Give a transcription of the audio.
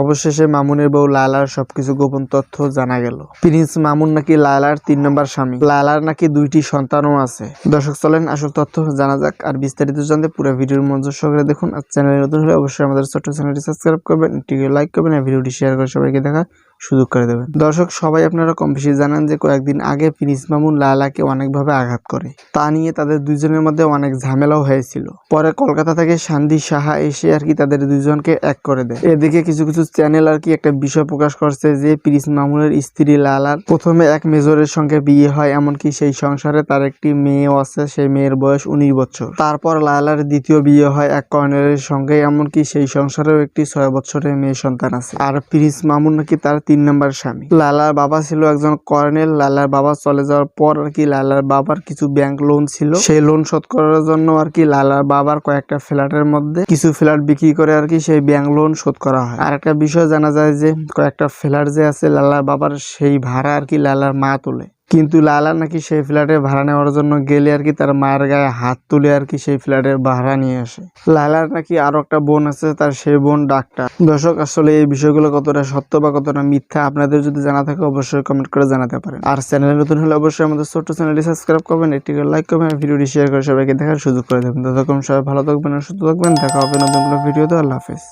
অবশেষে মামুনের বউ লালার সবকিছু গোপন তথ্য জানা গেল। প্রিন্স মামুন নাকি লালার তিন নম্বর স্বামী। লালার নাকি দুইটি সন্তানও আছে। দর্শক, চলেন আসল তথ্য জানা যাক। আর বিস্তারিত জানতে পুরো ভিডিওর মনোযোগ সহকারে দেখুন। আর চ্যানেলে নতুন হলে অবশ্যই আমাদের ছোট্ট চ্যানেলটি সাবস্ক্রাইব করবেন, একটি লাইক করবেন, আর ভিডিওটি শেয়ার করে সবাইকে দেখা সুযোগ করে দেবেন। দর্শক, সবাই আপনারা কম বেশি জানান যে কয়েকদিন আগে প্রিন্স মামুন লায়লাকে অনেকভাবে আঘাত করে। তা নিয়ে তাদের দুইজনের মধ্যে অনেক ঝামেলাও হয়েছিল। পরে কলকাতা থেকে শান্তি সাহা এসে আর কি তাদের দুইজনকে এক করে দেয়। এদিকে কিছু কিছু চ্যানেল আর কি একটা বিষয় প্রকাশ করছে যে প্রিন্স মামুনের স্ত্রী লালার প্রথমে এক মেজরের সঙ্গে বিয়ে হয়, এমনকি সেই সংসারে তার একটি মেয়েও আছে, সেই মেয়ের বয়স উনিশ বছর। তারপর লালার দ্বিতীয় বিয়ে হয় এক কর্নেলের সঙ্গে, এমনকি সেই সংসারেও একটি ছয় বছরের মেয়ে সন্তান আছে। আর প্রিন্স মামুন নাকি তার তিন নম্বর স্বামী। লালার বাবা ছিল একজন কর্নেল, লালার বাবা চলে যাওয়ার পর আর কি লালার বাবার কিছু ব্যাংক লোন ছিল। সেই লোন শোধ করার জন্য আর কি লালার বাবার কয়েকটা ফ্ল্যাটের মধ্যে কিছু ফ্ল্যাট বিক্রি করে আর কি সেই ব্যাংক লোন শোধ করা হয়। আর একটা বিষয় জানা যায় যে, কয়েকটা ফ্ল্যাট যে আছে, লালার বাবার সেই ভাড়া আর কি লালার মা তোলে। কিন্তু লালা নাকি সেই ফ্ল্যাটে ভাড়া নেওয়ার জন্য গেলে আর কি তার মায়ের গায়ে হাত তুলে আর কি সেই ফ্ল্যাটের ভাড়া নিয়ে আসে। লালার নাকি আরও একটা বোন আছে, তার সেই বোন ডাক্তার। দর্শক, আসলে এই বিষয়গুলো কতটা সত্য বা কতটা মিথ্যা আপনাদের যদি জানা থাকে অবশ্যই কমেন্ট করে জানাতে পারেন। আর চ্যানেলে নতুন হলে অবশ্যই আমাদের ছোট্ট চ্যানেলটি সাবস্ক্রাইব করবেন, একটি লাইক করবেন ভিডিওটি শেয়ার করে সবাইকে দেখার সুযোগ করে দেবেন। ততক্ষণ সবাই ভালো থাকবেন সুস্থ থাকবেন। দেখা হবে নতুন কোনো ভিডিওতে আল্লাহ হাফেজ।